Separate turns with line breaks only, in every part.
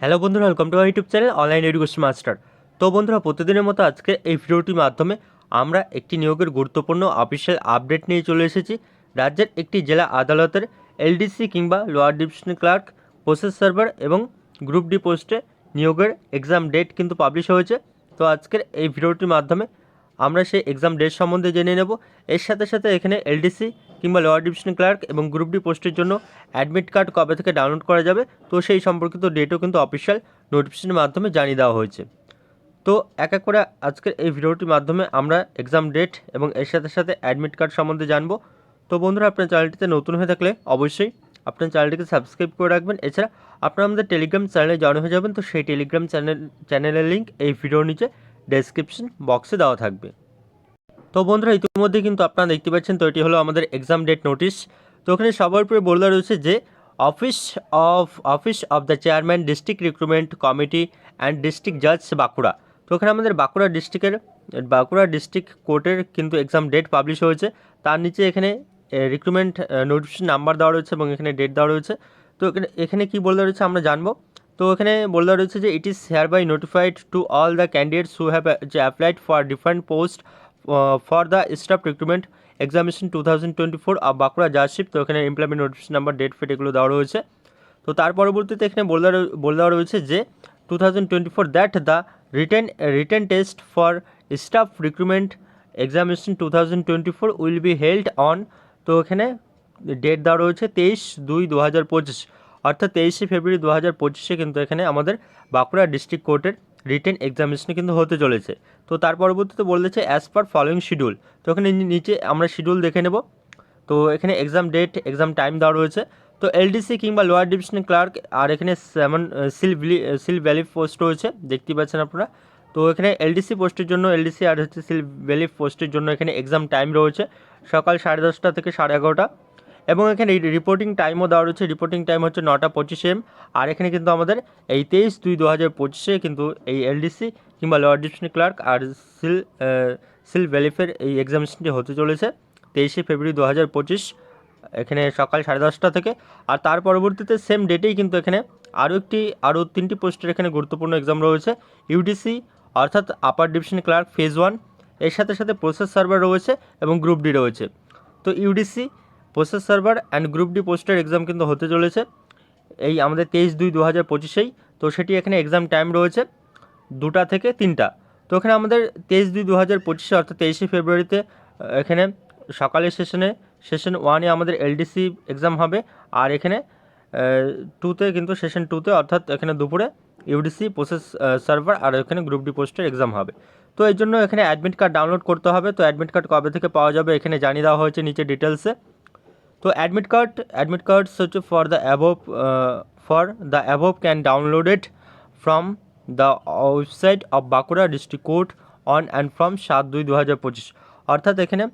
Hello বন্ধুরা welcome to YouTube channel online education master তো বন্ধুরা, প্রতিদিনের মতো আজকে এই ভিডিওটির মাধ্যমে আমরা একটি নিয়োগের গুরুত্বপূর্ণ অফিসিয়াল আপডেট নিয়ে চলে এসেছি। রাজ্যের একটি জেলা আদালতের এলডিসি কিংবা lower division clerk process server এবং গ্রুপ ডি পোস্টে নিয়োগের এক্সাম ডেট কিন্তু পাবলিশ হয়েছে। তো আজকের এই ভিডিওটির মাধ্যমে আমরা সেই এক্সাম ডেট সম্বন্ধে জেনে নেব। এর সাথে সাথে এখানে এলডিসি কিংবা লোয়ার ডিভিশন ক্লার্ক এবং গ্রুপ ডি পোস্টের জন্য অ্যাডমিট কার্ড কবে থেকে ডাউনলোড করা যাবে? তো সেই সম্পর্কিত ডেটও কিন্তু অফিসিয়াল নোটিফিকেশনের মাধ্যমে জানিয়ে দেওয়া হয়েছে। তো এক এক করে আজকের এই ভিডিওটির মাধ্যমে আমরা এক্সাম ডেট এবং এর সাথে সাথে অ্যাডমিট কার্ড সম্বন্ধে জানব। তো বন্ধুরা, আপনার চ্যানেলটিতে নতুন হয়ে থাকলে অবশ্যই আপনার চ্যানেলটিকে সাবস্ক্রাইব করে রাখবেন। এছাড়া আপনারা আমাদের টেলিগ্রাম চ্যানেলে জয়েন হয়ে যাবেন। তো সেই টেলিগ্রাম চ্যানেল চ্যানেলের লিঙ্ক এই ভিডিওর নিচে ডেসক্রিপশন বক্সে দেওয়া থাকবে। তো বন্ধুরা ইতিমধ্যে কিন্তু আপনারা দেখতে পাচ্ছেন, তো এটি হলো আমাদের এক্সাম ডেট নোটিশ তো ওখানে সবার উপরে বলে রয়েছে যে office of office of the chairman district recruitment committee and district জাজ বাঁকুড়া। তো ওখানে আমাদের বাঁকুড়া ডিস্ট্রিক্টের বাঁকুড়া ডিস্ট্রিক্ট কোর্টের কিন্তু এক্সাম ডেট পাবলিশ হয়েছে। তার নিচে এখানে রিক্রুটমেন্ট নোটিফিকেশন নাম্বার দেওয়া রয়েছে এবং এখানে ডেট দেওয়া রয়েছে। তো এখানে এখানে কী বলে রয়েছে আমরা জানব। তো এখানে বলে রয়েছে যে it is here by notified to all the candidates who have applied for different post for the staff recruitment examination two thousand twenty four R Bankura judgeship তো এখানে ইমপ্লয়মেন্ট নোটিফিকেশন নাম্বার ডেট ফেট এগুলো দেওয়া রয়েছে। তো তার পরবর্তীতে এখানে বলে দেওয়া বলে দেওয়া রয়েছে যে two thousand twenty four that the written written test for staff recruitment examination two thousand twenty four will be held on তো এখানে ডেট দেওয়া রয়েছে তেইশ দুই দু হাজার পঁচিশ। অর্থাৎ তেইশে ফেব্রুয়ারি দু হাজার পঁচিশে কিন্তু এখানে আমাদের বাঁকুড়া ডিস্ট্রিক্ট কোর্টের রিটেন এক্সামিনেশন কিন্তু হতে চলেছে। তো তার পরবর্তীতে বলেছে অ্যাজ পার ফলোয়িং শিডিউল তো এখানে নিচে আমরা শিডিউল দেখে নেব। তো এখানে এক্সাম ডেট এক্সাম টাইম দেওয়া রয়েছে। তো এলডিসি কিংবা লোয়ার ডিভিশন ক্লার্ক আর এখানে সেমন সিল সিল ভ্যালি পোস্ট রয়েছে দেখতেই পাচ্ছেন আপনারা। তো এখানে এলডিসি পোস্টের জন্য এলডিসি আর হচ্ছে সিল ভ্যালি পোস্টের জন্য এখানে এক্সাম টাইম রয়েছে। সকাল সাড়ে দশটা থেকে সাড়ে এগারোটা। এবং এখানে রিপোর্টিং টাইমও দেওয়া রয়েছে। রিপোর্টিং টাইম হচ্ছে নটা পঁচিশ এম আর এখানে কিন্তু আমাদের এই তেইশ দুই দু হাজার পঁচিশে কিন্তু এই এলডিসি কিংবা লোয়ার ডিভিশন ক্লার্ক আর সিল সিল ভ্যালিফের এই এক্সামিনেশনটি হতে চলেছে তেইশে ফেব্রুয়ারি দু হাজার পঁচিশ, এখানে সকাল সাড়ে দশটা থেকে। আর তার পরবর্তীতে সেম ডেটেই কিন্তু এখানে আরও একটি, আরও তিনটি পোস্টের এখানে গুরুত্বপূর্ণ এক্সাম রয়েছে। ইউডিসি অর্থাৎ আপার ডিভিশন ক্লার্ক ফেজ ওয়ানের সাথে সাথে প্রসেস সার্ভার রয়েছে এবং গ্রুপ ডি রয়েছে। তো UDC process server and group D পোস্টের এক্সাম কিন্তু হতে চলেছে। এই আমাদের তেইশ দুই দু হাজার পঁচিশেই, তো সেটি এখানে এক্সাম টাইম রয়েছে দুটা থেকে তিনটা। তো এখানে আমাদের তেইশ দুই দু হাজার পঁচিশে, অর্থাৎ তেইশে ফেব্রুয়ারিতে এখানে সকালের সেশনে সেশন ওয়ানে আমাদের এলডিসি এক্সাম হবে। আর এখানে টুতে কিন্তু সেশন টুতে অর্থাৎ এখানে দুপুরে ইউডিসি প্রসেস সার্ভার আর এখানে গ্রুপ ডি পোস্টের এক্সাম হবে। তো এর জন্য এখানে অ্যাডমিট কার্ড ডাউনলোড করতে হবে। তো অ্যাডমিট কার্ড কবে থেকে পাওয়া যাবে এখানে জানিয়ে দেওয়া হয়েছে নিচে ডিটেলসে তো অ্যাডমিট কার্ড অ্যাডমিট কার্ডস হচ্ছে for the above for the above can downloaded from the website of Bankura district court on and from সাত দুই দু হাজার পঁচিশ। অর্থাৎ এখানে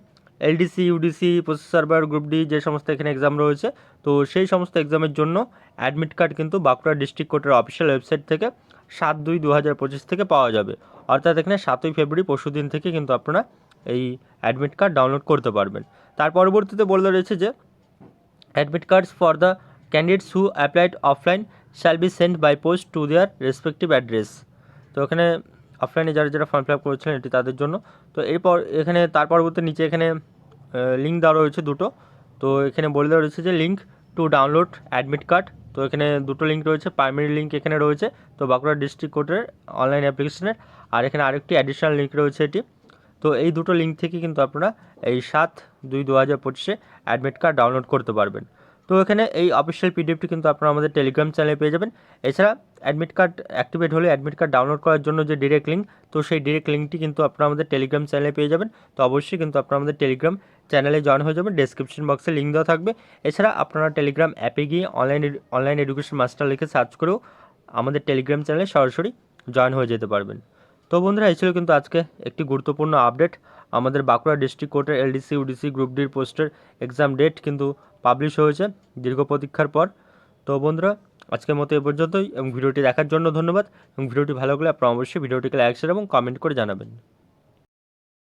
LDC UDC process server group D যে সমস্ত এখানে এক্সাম রয়েছে, তো সেই সমস্ত এক্সামের জন্য অ্যাডমিট কার্ড কিন্তু বাঁকুড়া ডিস্ট্রিক্ট কোর্টের অফিসিয়াল ওয়েবসাইট থেকে সাত দুই দু হাজার পঁচিশ থেকে পাওয়া যাবে। অর্থাৎ এখানে সাতই ফেব্রুয়ারি পরশু দিন থেকে কিন্তু আপনারা এই অ্যাডমিট কার্ড ডাউনলোড করতে পারবেন। তার পরবর্তীতে বলে রয়েছে যে admit cards for the candidates who applied offline shall be sent by post to their respective address. তো এখানে অফলাইনে যারা যারা ফর্ম ফিল আপ করেছিলেন এটি তাদের জন্য। তো এরপর এখানে তার পরবর্তী নিচে এখানে লিঙ্ক দেওয়া রয়েছে দুটো। তো এখানে বলে দেওয়া রয়েছে যে link to download admit card তো এখানে দুটো লিঙ্ক রয়েছে প্রাইমারি লিঙ্ক এখানে রয়েছে, তো বাঁকুড়া ডিস্ট্রিক্ট কোর্টের অনলাইন অ্যাপ্লিকেশনের আর এখানে আরেকটি অ্যাডিশনাল লিঙ্ক রয়েছে এটি। তো এই দুটো লিঙ্ক থেকে কিন্তু আপনারা এই সাত দুই দু হাজার পঁচিশে অ্যাডমিট কার্ড ডাউনলোড করতে পারবেন। তো এখানে এই অফিসিয়াল পিডিএফটি কিন্তু আপনারা আমাদের টেলিগ্রাম চ্যানেলে পেয়ে যাবেন। এছাড়া অ্যাডমিট কার্ড অ্যাক্টিভেট হলে অ্যাডমিট কার্ড ডাউনলোড করার জন্য যে ডিরেক্ট লিঙ্ক তো সেই ডিরেক্ট লিঙ্কটি কিন্তু আপনারা আমাদের টেলিগ্রাম চ্যানেলে পেয়ে যাবেন। তো অবশ্যই কিন্তু আপনারা আমাদের টেলিগ্রাম চ্যানেলে জয়েন হয়ে যাবেন। ডেসক্রিপশন বক্সে লিঙ্ক দেওয়া থাকবে। এছাড়া আপনারা টেলিগ্রাম অ্যাপে গিয়ে অনলাইন অনলাইন এডুকেশন মাস্টার লিখে সার্চ করেও আমাদের টেলিগ্রাম চ্যানেলে সরাসরি জয়েন হয়ে যেতে পারবেন। তো বন্ধুরা, এই ছিল কিন্তু আজকে একটি গুরুত্বপূর্ণ আপডেট আমাদের বাঁকুড়া ডিস্ট্রিক্ট কোর্টের এলডিসি ইউডিসি গ্রুপ ডির পোস্টের এক্সাম ডেট কিন্তু পাবলিশ হয়েছে দীর্ঘ প্রতীক্ষার পর। তো বন্ধুরা, আজকের মতো এ পর্যন্তই এবং ভিডিওটি দেখার জন্য ধন্যবাদ। এবং ভিডিওটি ভালো লাগলে আপনারা অবশ্যই ভিডিওটিকে লাইক শেয়ার এবং কমেন্ট করে জানাবেন।